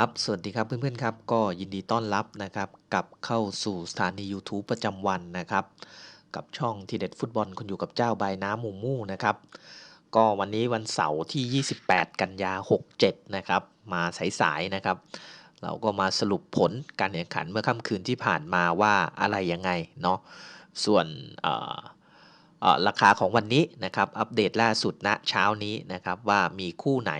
ครับ สวัสดีครับเพื่อนๆครับ ก็ยินดีต้อนรับนะครับกลับเข้าสู่สถานี YouTube ประจำวันนะครับ กับช่องทีเด็ดฟุตบอลคนอยู่กับเจ้าใบน้ำหมูมู่นะครับ ก็วันนี้วันเสาร์ที่ 28 กันยา 67 นะครับ มาสายๆนะครับ เราก็มาสรุปผลการแข่งขันเมื่อค่ำคืนที่ผ่านมาว่าอะไรยังไงเนาะส่วนราคาของวันนี้นะครับ อัปเดตล่าสุดณเช้านี้นะครับว่ามีคู่ไหน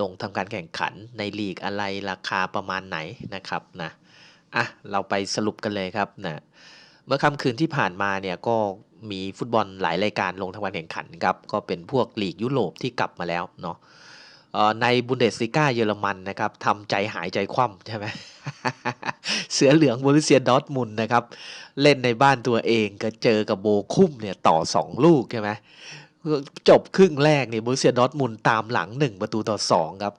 ลงทำการแข่งขันในลีกอะไรราคาประมาณไหนนะครับนะอะเราไปสรุปกันเลยครับนะเมื่อค่ำคืนที่ผ่านมาเนี่ยก็มีฟุตบอลหลายรายการลงทำการแข่งขันครับก็เป็นพวกลีกยุโรปที่กลับมาแล้วเนาะในบุนเดสลิก้าเยอรมันนะครับทำใจหายใจคว่ำใช่ไหมเสือเหลืองบรูเซียดอทมุนนะครับ เล่นในบ้านตัวเองก็เจอกับโบคุ้มเนี่ยต่อ 2 ลูกใช่ไหม จบครึ่งแรกเนี่ยบรูเซียดอทมุนตามหลัง 1 ประตูต่อ 2 ครับ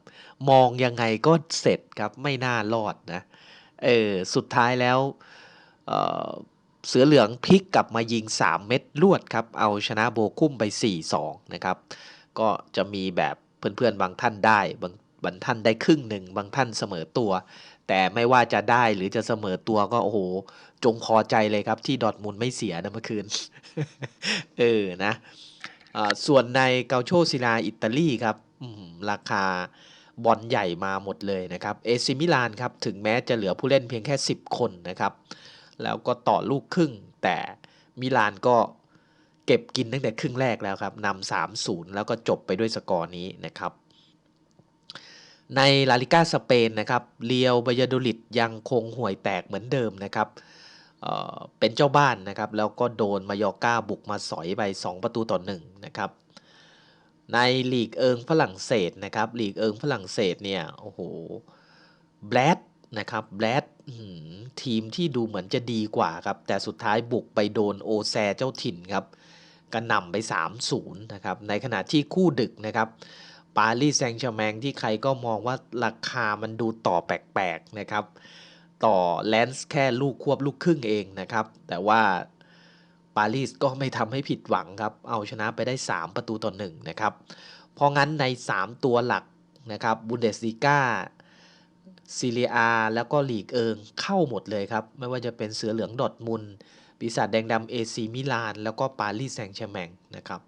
มองยังไงก็เสร็จครับไม่น่ารอดนะเออสุดท้ายแล้วเเสือเหลืองพลิกกลับมายิง 3 เม็ดลวดครับ เอาชนะโบคุ้มไป 4-2 นะครับ ก็จะมีแบบเพื่อนๆ บางท่านได้ บางบางท่านได้ครึ่งหนึ่ง บางท่านเสมอตัว แต่ไม่ว่าจะได้หรือจะเสมอตัวก็โอ้โห จงพอใจเลยครับที่ดอทมุนไม่เสียนะเมื่อคืน เออนะ ส่วนในเกาโชซิลาอิตาลีครับราคาบอลใหญ่มาหมดเลยนะครับเอซิมิลานครับถึงแม้จะเหลือผู้เล่นเพียงแค่ 10 คนนะครับ แล้วก็ต่อลูกครึ่ง แต่มิลานก็เก็บกินตั้งแต่ครึ่งแรกแล้วครับนำสามศูนย์แล้วก็จบไปด้วยสกอร์นี้นะครับ ในลาลิก้าสเปนนะครับเรียวบายาโดลิดยังคงห่วยแตกเหมือนเดิมนะครับ เป็นเจ้าบ้านนะครับ แล้วก็โดนมายอก้าบุกมาสอยไป 2 ประตูต่อ1นะครับในลีกเอิงฝรั่งเศสนะครับลีกเอิงฝรั่งเศสเนี่ยโอ้โหแบลดนะครับแบลดทีมที่ดูเหมือนจะดีกว่าครับ แต่สุดท้ายบุกไปโดนโอแซเจ้าถิ่นครับกระหน่ำไป 3-0นะครับในขณะที่คู่ดึกนะครับปารีสแซงต์แชร์แมงที่ใครก็มองว่าราคามันดูต่อแปลกๆนะครับ ต่อแลนส์แค่ลูกควบลูกครึ่งเองนะครับ แต่ว่าปารีสก็ไม่ทำให้ผิดหวังครับ เอาชนะไปได้ 3 ประตูต่อ1นะครับ เพราะงั้นใน 3 ตัวหลักนะครับบุนเดสลีกาซีเรียแล้วก็ลีกเอิงเข้าหมดเลยครับ ไม่ว่าจะเป็นเสือเหลืองดอดมุนปีศาจแดงดำเอซีมิลาน แล้วก็ปารีสแซงต์แชร์แมงนะครับ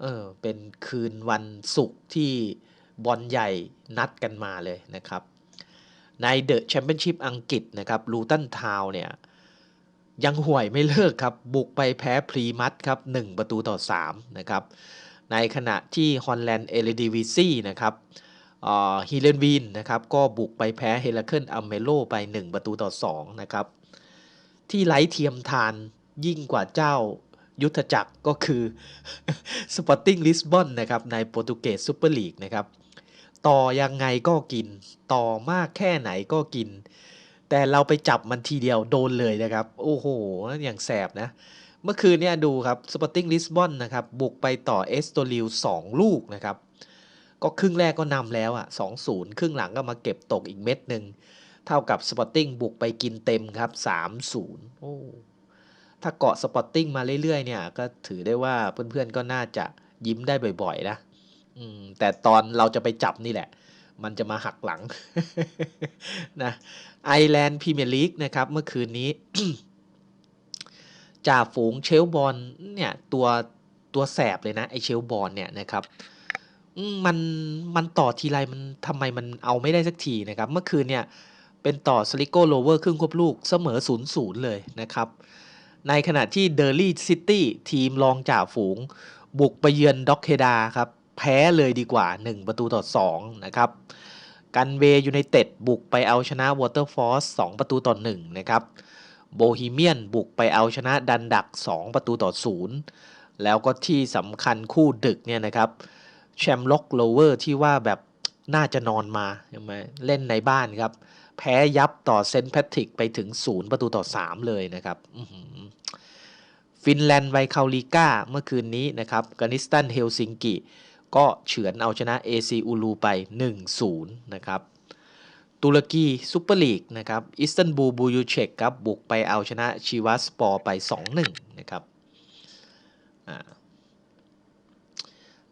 เออเป็นคืนวันศุกร์ที่บอลใหญ่นัดกันมาเลยนะครับ ในเดอะแชมเปี้ยนชิพอังกฤษนะครับลูตันทาวเนี่ยยังห่วยไม่เลิกครับ บุกไปแพ้พรีมัตครับ 1 ประตูต่อ 3 นะครับ ในขณะที่ฮอลแลนด์เอเลดีวิซีนะครับฮิเลนวีนนะครับก็บุกไปแพ้เฮลเคิลอัมเมโลไป 1 ประตูต่อ 2 นะครับ ที่ไร้เทียมทานยิ่งกว่าเจ้ายุทธจักรก็คือสปอร์ติ้งลิสบอนนะครับในโปรตุเกสซูเปอร์ลีกนะครับ ต่อยังไงก็กิน ต่อมากแค่ไหนก็กิน แต่เราไปจับมันทีเดียวโดนเลยนะครับ โอ้โห อย่างแสบนะ เมื่อคืนเนี่ยดูครับสปอร์ติ้งลิสบอนนะครับ บุกไปต่อเอสโตริว2ลูกนะครับ ก็ครึ่งแรกก็นำแล้วอะ 2-0 ครึ่งหลังก็มาเก็บตกอีกเม็ดหนึ่ง เท่ากับสปอร์ติ้งบุกไปกินเต็มครับ 3-0 โอ้ถ้าเกาะสปอร์ติ้งมาเรื่อยๆเนี่ยก็ถือได้ว่าเพื่อนๆก็น่าจะยิ้มได้บ่อยๆนะ แต่ตอนเราจะไปจับนี่แหละ มันจะมาหักหลังนะไอแลนด์พรีเมียร์ลีกนะครับ เมื่อคืนนี้จ่าฝูงเชลบอลเนี่ยตัวตัวแสบเลยนะ ไอเชลบอลเนี่ยนะครับมันมันต่อทีไรมันทำไมมันเอาไม่ได้สักทีนะครับ เมื่อคืนเนี่ยเป็นต่อสลิโกโลเวอร์ครึ่งควบลูกเสมอ0ูนย์เลยนะครับ ในขณะที่เดอร์ลี่ซิตี้ทีมรองจ่าฝูง บุกไปเยือนด็อกเคดาครับ แพ้เลยดีกว่า 1 ประตูต่อ 2 นะครับกันเวยูไนเต็ดบุกไปเอาชนะวอเตอร์ฟอร์ส2ประตูต่อ 1 นะครับโบฮีเมียนบุกไปเอาชนะดันดัก 2 ประตูต่อ 0 แล้วก็ที่สำคัญคู่ดึกเนี่ยนะครับแชมล็อกโลเวอร์ที่ว่าแบบน่าจะนอนมาใช่ไหมเล่นในบ้านครับ แพ้ยับต่อเซนต์แพทริกไปถึง 0 ประตูต่อ 3 เลยนะครับฟินแลนด์ไวคาลิก้าเมื่อคืนนี้นะครับกานิสตันเฮลซิงกิ ก็เฉือนเอาชนะ AC อูลูไป 1-0 นะครับตุรกีซุปเปอร์ลีกนะครับอิสตันบูลบูยูเชกครับบุกไปเอาชนะชีวัสปอร์ไป 2-1 นะครับ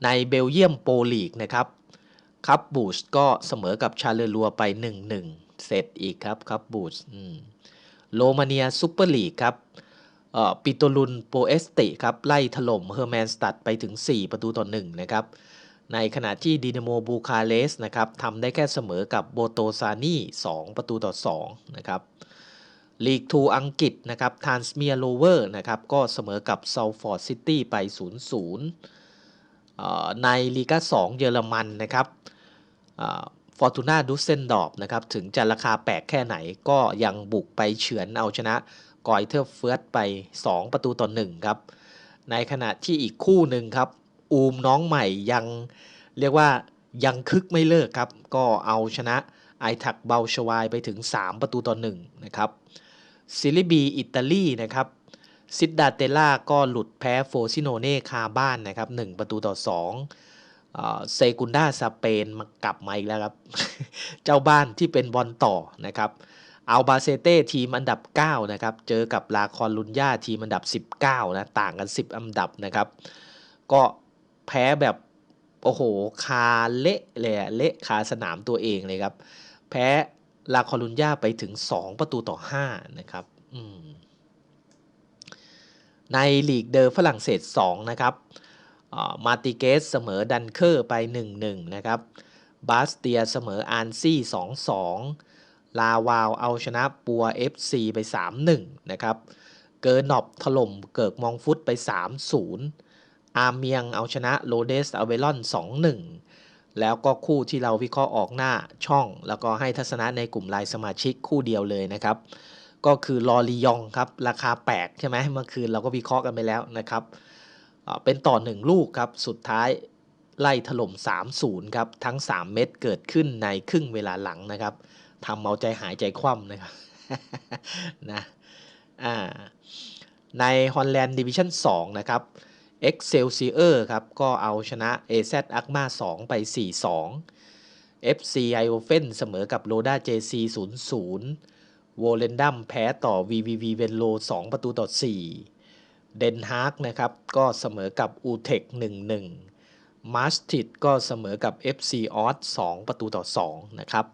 ในเบลเยียมโปรลีกนะครับคับบูชก็เสมอกับชาเลรัวไป 1-1 เสร็จอีกครับคับบูชโรมาเนียซูเปอร์ลีกครับ ปิโตลุนโปเอสติครับไล่ถล่มเฮอร์แมนสตัดไปถึง 4 ประตูต่อ1นะครับในขณะที่ดินาโมบูคาเรสนะครับทำได้แค่เสมอกับโบโตซานี2ประตูต่อ2นะครับลีกทูอังกฤษนะครับทานสเมียโลเวอร์นะครับก็เสมอกับเซาฟอร์ดซิตี้ไป 0-0 ในลีกา2 เยอรมันนะครับฟอร์ตูน่าดุสเซนดอร์ฟนะครับถึงจะราคาแปลกแค่ไหนก็ยังบุกไปเฉือนเอาชนะ กอยเทอร์เฟิร์สไป 2 ประตูต่อ1ครับ ในขณะที่อีกคู่หนึ่งครับ อูมน้องใหม่ยังเรียกว่ายังคึกไม่เลิกครับ ก็เอาชนะไอทักเบลชวายไปถึง 3 ประตูต่อ1นะครับซิลิบีอิตาลีนะครับซิดดาเตล่าก็หลุดแพ้โฟซิโนเน่คาบ้านนะครับ1ประตูต่อ2เซกุนดาสเปนมากลับมาอีกแล้วครับ เจ้าบ้านที่เป็นบอลต่อนะครับ อัลบาเซเต้ทีมอันดับ 9 นะครับ เจอกับลาคอนลุนย่าทีมอันดับ 19 นะ ต่างกัน 10 อันดับนะครับ ก็แพ้แบบ โอ้โห คาเละเลยเละคาสนามตัวเองเลยครับ แพ้ลาคอนลุนย่าไปถึง 2 ประตูต่อ 5 นะครับในลีกเดอร์ฝรั่งเศส 2 นะครับมาติเกสเสมอดันเคอร์ไป 1-1 นะครับ บาสเตียเสมออานซี่ 2-2 ลาวาวเอาชนะปัว FC ไป 3-1 นะครับ เกิร์นอบถล่มเกิกมองฟุตไป 3-0 อาเมียงเอาชนะโรเดสอเวลอน 2-1 แล้วก็คู่ที่เราวิเคราะห์ออกหน้าช่อง แล้วก็ให้ทัศนะในกลุ่มไลน์สมาชิกคู่เดียวเลยนะครับ ก็คือลอรียองครับ ราคาแปลกใช่ไหมเมื่อคืนเราก็วิเคราะห์กันไปแล้วนะครับ เป็นต่อ 1 ลูกครับ สุดท้ายไล่ถล่ม 3-0 ครับ ทั้ง 3 เม็ดเกิดขึ้นในครึ่งเวลาหลังนะครับ ทำเอาใจหายใจคว่ำนะครับนะอ่าในฮอลแลนด์ดิวิชั่น2นะครับ Excelsior ครับ ก็เอาชนะ AZ a k m a 2 ไป 4-2 FC i o f e n เสมอกับ Roda JC 0-0 w o l e n d u m แพ้ต่อ VVV Venlo 2 ประตูต่อ 4 เดนฮาร์กนะครับ ก็เสมอกับ u t e c 1-1มาสติดก็เสมอกับ FC o d 2ประตูต่อ 2 นะครับ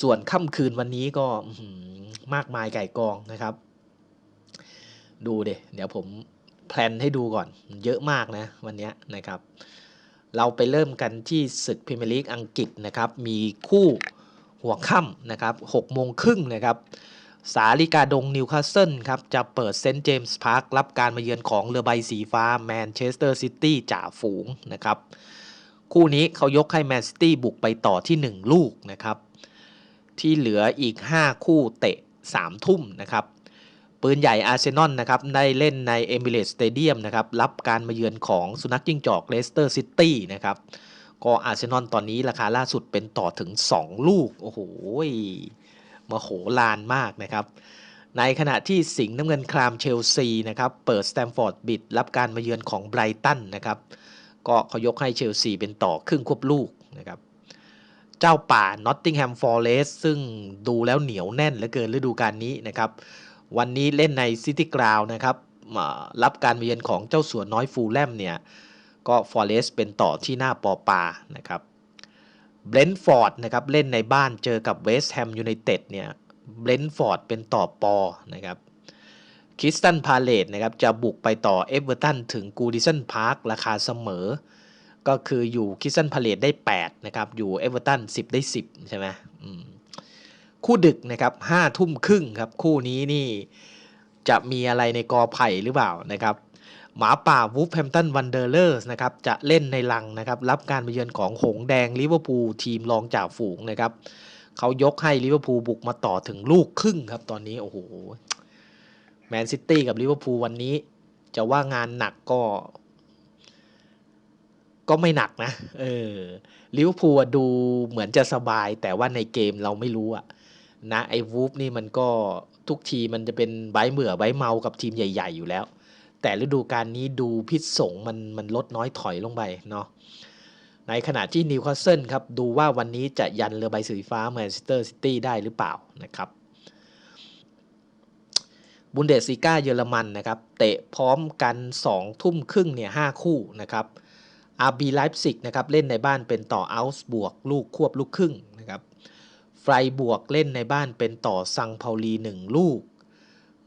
ส่วนค่ำคืนวันนี้ก็มากมายไก่กองนะครับ ดูเดเดี๋ยวผมแพลนให้ดูก่อน เยอะมากนะวันนี้นะครับ เราไปเริ่มกันที่ศึกพรีเมียร์ลีกอังกฤษนะครับ มีคู่หัวค่ำนะครับ6โมงครึ่งนะครับ สาลิกาดงนิวคาสเซิลครับ จะเปิดเซนต์เจมส์พาร์ครับการมาเยือนของเรือใบสีฟ้าแมนเชสเตอร์ซิตี้จ่าฝูงนะครับ คู่นี้เขายกให้แมนซิตี้บุกไปต่อที่ 1 ลูกนะครับ ที่เหลืออีก 5 คู่เตะ 3 ทุ่มนะครับ ปืนใหญ่อาร์เซนอลนะครับได้เล่นในเอมิเรตสเตเดียมนะครับรับการมาเยือนของสุนัขจิ้งจอกเลสเตอร์ซิตี้นะครับก็อาร์เซนอลตอนนี้ราคาล่าสุดเป็นต่อถึง 2 ลูก โอ้โหมาโหลานมากนะครับ ในขณะที่สิงห์น้ำเงินครามเชลซีนะครับเปิดสแตมฟอร์ดบิดรับการมาเยือนของไบรตันนะครับก็เขายกให้เชลซีเป็นต่อครึ่งควบลูกนะครับ เจ้าป่านอตติงแฮมฟอร์เรสซึ่งดูแล้วเหนียวแน่นเหลือเกินฤดูกาลนี้นะครับ วันนี้เล่นในซิตี้กราวนะครับรับการเยือนของเจ้าสัวน้อยฟูลแลมเนี่ย ก็ฟอร์เรสเป็นต่อที่หน้าปอปานะครับเบรนท์ฟอร์ดนะครับเล่นในบ้านเจอกับเวสต์แฮมยูไนเต็ดเนี่ยเบรนท์ฟอร์ดเป็นต่อปอนะครับคิสตันพาเลตนะครับจะบุกไปต่อเอเวอร์ตันถึงกูดิสันพาร์คราคาเสมอ ก็คืออยู่คิสซันพาเลตได้ 8 นะครับ อยู่เอเวอร์ตัน10 ได้ 10 ใช่ไหมคู่ดึกนะครับห้าทุ่มครึ่งครับ คู่นี้นี่จะมีอะไรในกอไผ่หรือเปล่านะครับ หมาป่าวูฟแฮมตันวันเดอร์เลอร์สนะครับ จะเล่นในลังนะครับ รับการมาเยือนของหงแดงลิเวอร์พูลทีมรองจากฝูงนะครับเขายกให้ลิเวอร์พูลบุกมาต่อถึงลูกครึ่งครับ ตอนนี้โอ้โหแมนซิตี้กับลิเวอร์พูลวันนี้ จะว่างานหนักก็ ก็ไม่หนักนะ เออลิเวอร์พูลดูเหมือนจะสบาย แต่ว่าในเกมเราไม่รู้อะนะไอ้วูฟนี่มันก็ทุกทีมันจะเป็นใบเหมื่อใบเมากับทีมใหญ่ ๆ อยู่แล้ว แต่ฤดูกาลนี้ดูพิษสงมันมันลดน้อยถอยลงไปเนาะในขณะที่นิวคาสเซิลครับ ดูว่าวันนี้จะยันเรือใบสีฟ้าแมนเชสเตอร์ซิตี้ได้หรือเปล่านะครับบุนเดสซีกาเยอรมันนะครับ เตะพร้อมกัน 2 ทุ่มครึ่งเนี่ยห้าคู่นะครับ อาร์บีไลฟ์ซิกนะครับเล่นในบ้านเป็นต่ออัลส์บวกลูกควบลูกครึ่งนะครับไฟบวกเล่นในบ้านเป็นต่อซังเปาลี 1 ลูก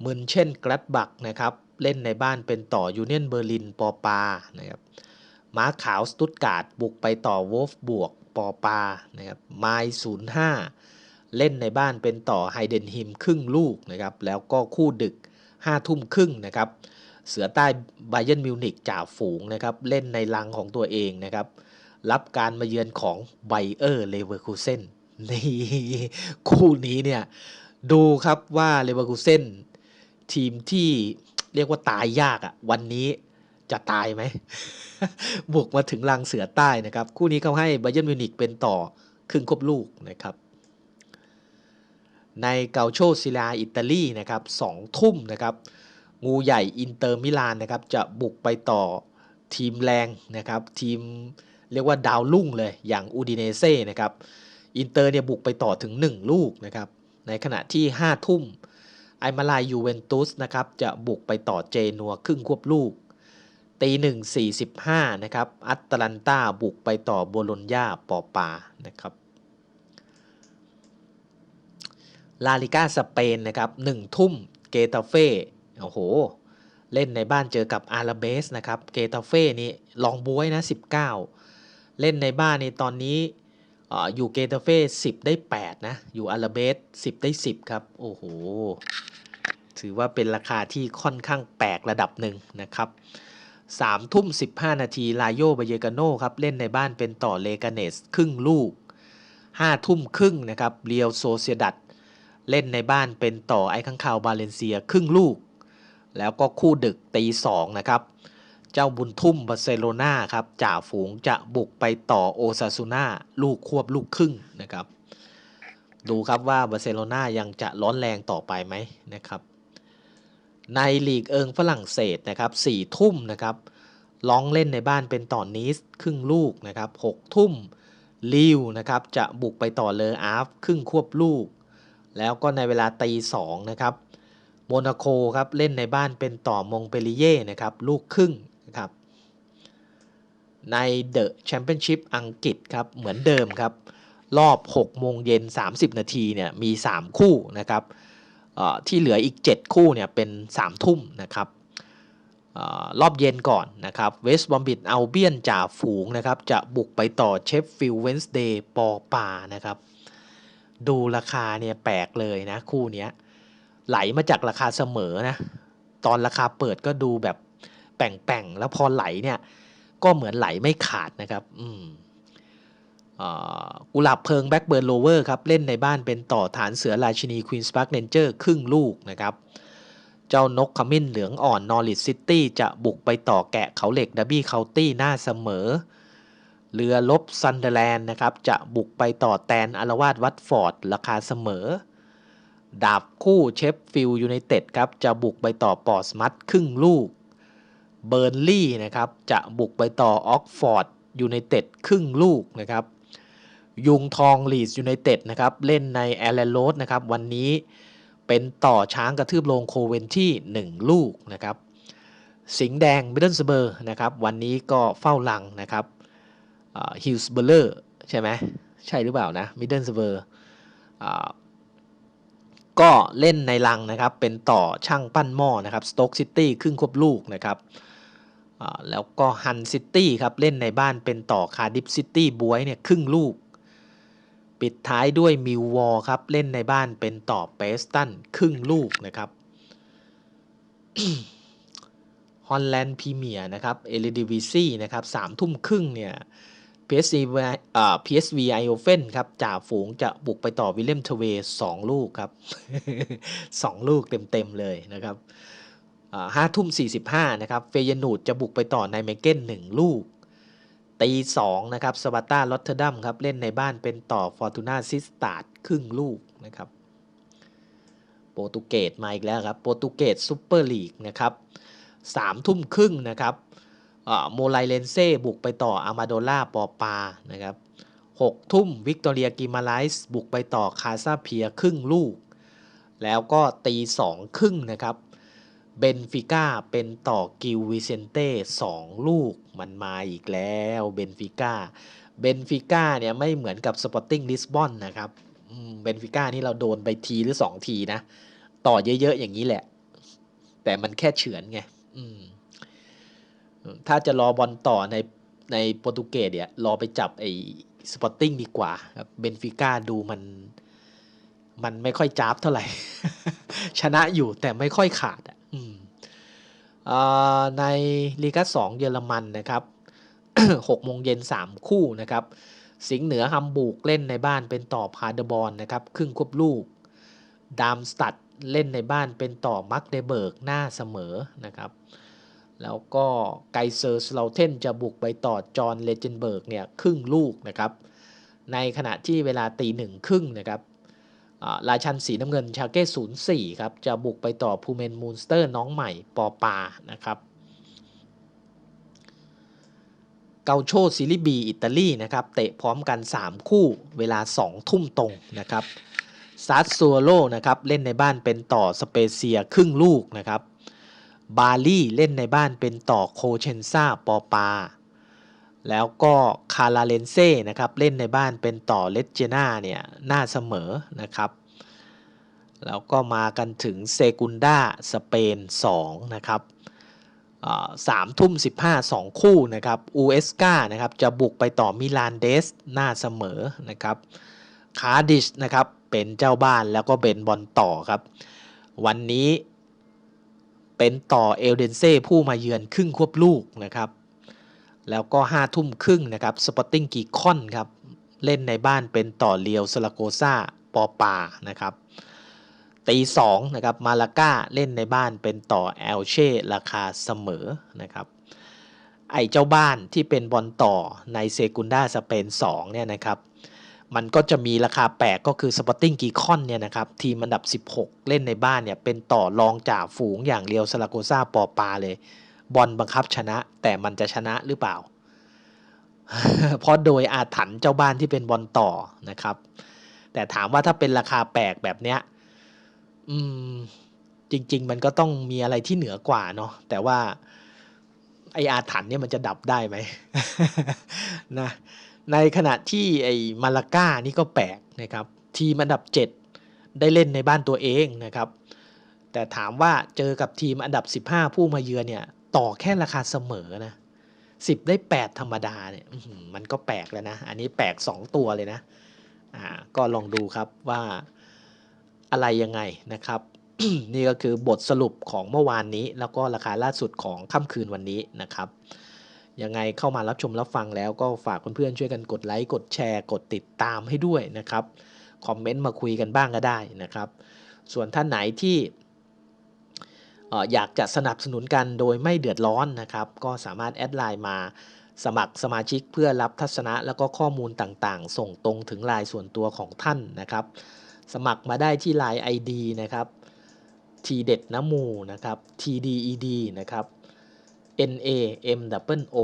มึนเช่นกรัดบักนะครับเล่นในบ้านเป็นต่อยูเนียนเบอร์ลินปอปานะครับม้าขาวสตุตการ์ดบุกไปต่อวอฟบวกปอปานะครับไมล์ศูนย์ห้าเล่นในบ้านเป็นต่อไฮเดนฮิมครึ่งลูกนะครับแล้วก็คู่ดึก5ทุ่มครึ่งนะครับ เสือใต้ไบเยนมิวนิกจ่าฝูงนะครับเล่นในลังของตัวเองนะครับ รับการมาเยือนของไบเออร์เลเวอร์คูเซนนี่คู่นี้เนี่ยดูครับว่าเลเวอร์คูเซนทีมที่เรียกว่าตายยากอะ่ะวันนี้จะตายไหม บุกมาถึงลังเสือใต้นะครับ คู่นี้เขาให้ไบเยนมิวนิกเป็นต่อครึ่งครบลูกนะครับ ในเกาโชซิลาอิตาลีนะครับสองทุ่มนะครับ งูใหญ่อินเตอร์มิลานนะครับจะบุกไปต่อทีมแรงนะครับทีมเรียกว่าดาวรุ่งเลยอย่างอูดิเนเซ่นะครับอินเตอร์เนี่ยบุกไปต่อถึง 1 ลูกนะครับในขณะที่ 5 ทุ่มไอมาลายยูเวนตุสนะครับจะบุกไปต่อเจนัวครึ่งควบลูก ตีหนึ่งสี่สิบห้านะครับอัตแลนตาบุกไปต่อโบโลญญาปอปานะครับลาลิก้าสเปนนะครับหนึ่งทุ่มเกตาเฟ่ โอ้โห เล่นในบ้านเจอกับอาราเบสนะครับเกตาเฟ่นี่ลองบวยนะ 19 เล่นในบ้านนี่ตอนนี้ออยู่เกตาเฟ่10 ได้ 8 นะ อยู่อาราเบส 10 ได้ 10 ครับ โอ้โห ถือว่าเป็นราคาที่ค่อนข้างแปลกระดับหนึ่งนะครับ3ทุ่ม 15 นาที ลาโยบเยกาโนครับ เล่นในบ้านเป็นต่อเลกาเนส ครึ่งลูก 5 ทุ่มครึ่งนะครับ เรียวโซเซียดัต เล่นในบ้านเป็นต่อไอ้ข้างข่าวบาเลนเซีย ครึ่งลูก แล้วก็คู่ดึกตีสองนะครับ เจ้าบุญทุ่มบาร์เซโลนาครับจ่าฝูงจะบุกไปต่อโอซาซูนาลูกควบลูกครึ่งนะครับ ดูครับว่าบาร์เซโลนายังจะร้อนแรงต่อไปไหมนะครับในลีกเอิงฝรั่งเศสนะครับสี่ทุ่มนะครับล้องเล่นในบ้านเป็นต่อนิสครึ่งลูกนะครับหกทุ่มลิวนะครับจะบุกไปต่อเลออาฟครึ่งควบลูก แล้วก็ในเวลาตีสองนะครับ โมนาโคครับเล่นในบ้านเป็นต่อมงเปริเย่นะครับลูกครึ่งนะครับในเดอะแชมเปี้ยนชิพอังกฤษครับเหมือนเดิมครับรอบ 6 โมงเย็น 30 นาทีเนี่ยมี 3 คู่นะครับที่เหลืออีก 7 คู่เนี่ยเป็น 3 ทุ่มนะครับอรอบเย็นก่อนนะครับเวสต์บอมบิดเอาเบียนจ่าฝูงนะครับจะบุกไปต่อเชฟฟิลด์เวนส์เดย์ปอปานะครับดูราคาเนี่ยแปลกเลยนะคู่เนี้ย ไหลมาจากราคาเสมอนะ ตอนราคาเปิดก็ดูแบบแป่งๆ แล้วพอไหลเนี่ย ก็เหมือนไหลไม่ขาดนะครับ อืมกุหลาบเพิงแบ็กเบิร์นโลเวอร์ครับ เล่นในบ้านเป็นต่อฐานเสือราชินีควีนสปาร์กเนเจอร์ครึ่งลูกนะครับ เจ้านกขมิ้นเหลืองอ่อนนอริสซิตี้จะบุกไปต่อแกะเขาเหล็กดับบี้เคาน์ตี้หน้าเสมอ เรือลบซันเดอร์แลนด์นะครับ จะบุกไปต่อแตนอารวาสวัตฟอร์ด ราคาเสมอ ดาบคู่เชฟฟิลด์ยูไนเต็ดครับจะบุกไปต่อปอร์สมัตครึ่งลูก เบิร์นลี่นะครับจะบุกไปต่อออกฟอร์ดยูไนเต็ดครึ่งลูกนะครับยุงทองลีดยูไนเต็ดนะครับเล่นในแอร์แลนด์โรดนะครับวันนี้เป็นต่อช้างกระทืบลงโคเวนที่1ลูกนะครับสิงห์แดงมิดเดิลสเบอร์นะครับวันนี้ก็เฝ้าลังนะครับฮิลส์เบอร์เลอร์ใช่ไหมใช่หรือเปล่านะมิดเดิลสเบอร์ ก็เล่นในลังนะครับ เป็นต่อช่างปั้นหม้อนะครับสโต๊กซิตี้ครึ่งควบลูกนะครับแล้วก็ฮันซิตี้ครับ เล่นในบ้านเป็นต่อคาร์ดิฟซิตี้บวยเนี่ยครึ่งลูก ปิดท้ายด้วยมิววอลครับ เล่นในบ้านเป็นต่อเปสตันครึ่งลูกนะครับฮอลแลนด์พรีเมียร์นะครับเอลิดิวิซีนะครับสามทุ่มครึ่งเนี่ย PSV อ่า PSV ไอโอเฟนครับจ่าฝูงจะบุกไปต่อวิลเลมทเวสองลูกครับสองลูกเต็มๆเลยนะครับห้าทุ่มสี่สิบห้านะครับเฟยนูดจะบุกไปต่อในเมเก้นหนึ่งลูก ตีสองนะครับสปาร์ตาลอตเทอร์ดัมครับเล่นในบ้านเป็นต่อฟอร์ตูนาซิสตาร์ดครึ่งลูกนะครับโปรตุเกสมาอีกแล้วครับโปรตุเกสซูเปอร์ลีกนะครับสามทุ่มครึ่งนะครับ โมไลเลนเซ่บุกไปต่ออามาโดล่าปอปานะครับหกทุ่มวิกตอเรียกิมาไลส์บุกไปต่อคาซาเพียครึ่งลูก แล้วก็ตีสองครึ่งนะครับเบนฟิก้าเป็นต่อกิลวิเซนเต้สองลูกมันมาอีกแล้วเบนฟิก้าเบนฟิก้าเนี่ยไม่เหมือนกับสปอร์ติ้งลิสบอนนะครับเบนฟิก้านี่เราโดนไปทีหรือสองทีนะ ต่อเยอะๆอย่างนี้แหละ แต่มันแค่เฉือนไง ถ้าจะรอบอลต่อในในโปรตุเกสเนี่ยรอไปจับไอ้สปอร์ติ้งดีกว่าครับเบนฟิก้าดูมันมันไม่ค่อยจ้าบเท่าไหร่ ชนะอยู่แต่ไม่ค่อยขาดอะในลีกาสองเยอรมันนะครับหกโมงเย็นสามคู่นะครับ สิงห์เหนือฮัมบูร์กเล่นในบ้านเป็นต่อพาเดบอลนะครับ ครึ่งควบลูก ดามสตัดเล่นในบ้านเป็นต่อมักเดเบิร์กหน้าเสมอนะครับ แล้วก็ไกเซอร์สเลาเทนจะบุกไปต่อจอห์นเลเจนเบิร์กเนี่ยครึ่งลูกนะครับ ในขณะที่เวลาตีหนึ่งครึ่งนะครับราชันสีน้ำเงินชาเก้ศูนย์สี่ครับ จะบุกไปต่อพูเมนมูนสเตอร์น้องใหม่ปอปานะครับ เกาโชซิลิบีอิตาลีนะครับ เตะพร้อมกัน 3 คู่เวลา 2 ทุ่มตรงนะครับซัสซัวโลนะครับ เล่นในบ้านเป็นต่อสเปเซียครึ่งลูกนะครับ บาลีเล่นในบ้านเป็นต่อโคเชนซาปอปา แล้วก็คาราเลนเซ่นะครับเล่นในบ้านเป็นต่อเลเจนาเนี่ยหน้าเสมอนะครับแล้วก็มากันถึงเซกุนดาสเปน2นะครับสามทุ่มสิบห้าสองคู่นะครับอูเอสกานะครับจะบุกไปต่อมิลานเดสหน้าเสมอนะครับคาดิชนะครับเป็นเจ้าบ้านแล้วก็เป็นบอลต่อครับ วันนี้ เป็นต่อเอลเดนเซ่ผู้มาเยือนครึ่งควบลูกนะครับ แล้วก็ห้าทุ่มครึ่งนะครับสปอร์ติ้งกีคอนครับ เล่นในบ้านเป็นต่อเลียวสลาโกซาปอปานะครับตีสองนะครับมาลาก้าเล่นในบ้านเป็นต่อแอลเช่ราคาเสมอนะครับไอเจ้าบ้านที่เป็นบอลต่อในเซกุนดาสเปน2เนี่ยนะครับ มันก็จะมีราคาแปลกก็คือสปอร์ติ้งกีคอนเนี่ยนะครับทีมอันดับ 16 เล่นในบ้านเนี่ยเป็นต่อรองจ่าฝูงอย่างเรียวสลาโกซาปอปาเลย บอลบังคับชนะแต่มันจะชนะหรือเปล่า เพราะโดยอาถรรพ์เจ้าบ้านที่เป็นบอลต่อนะครับ แต่ถามว่าถ้าเป็นราคาแปลกแบบเนี้ยอืมจริง ๆ มันก็ต้องมีอะไรที่เหนือกว่าเนาะแต่ว่าไออาถรรพ์เนี่ยมันจะดับได้ไหมนะ ในขณะที่ไอ้มาลาก้านี่ก็แปลกนะครับ ทีมอันดับ 7 ได้เล่นในบ้านตัวเองนะครับ แต่ถามว่าเจอกับทีมอันดับ 15 ผู้มาเยือนเนี่ย ต่อแค่ราคาเสมอนะสิบได้ 8 ธรรมดาเนี่ยมันก็แปลกแล้วนะ อันนี้แปลก 2 ตัวเลยนะอ่าก็ลองดูครับว่าอะไรยังไงนะครับ นี่ก็คือบทสรุปของเมื่อวานนี้ แล้วก็ราคาล่าสุดของค่ำคืนวันนี้นะครับ ยังไงเข้ามารับชมรับฟังแล้วก็ฝากเพื่อนๆช่วยกันกดไลค์กดแชร์กดติดตามให้ด้วยนะครับคอมเมนต์มาคุยกันบ้างก็ได้นะครับ ส่วนท่านไหนที่อยากจะสนับสนุนกันโดยไม่เดือดร้อนนะครับ ก็สามารถแอดไลน์มาสมัครสมาชิกเพื่อรับทัศนะแล้วก็ข้อมูลต่างๆ ส่งตรงถึงไลน์ส่วนตัวของท่านนะครับ สมัครมาได้ที่ Line ID นะครับทีเด็ดน้ำมูนะครับ TDED นะครับ NAM double O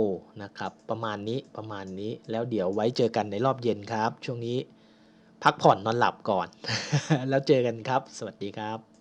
นะครับ ประมาณนี้ประมาณนี้แล้วเดี๋ยวไว้เจอกันในรอบเย็นครับ ช่วงนี้พักผ่อนนอนหลับก่อน แล้วเจอกันครับ สวัสดีครับ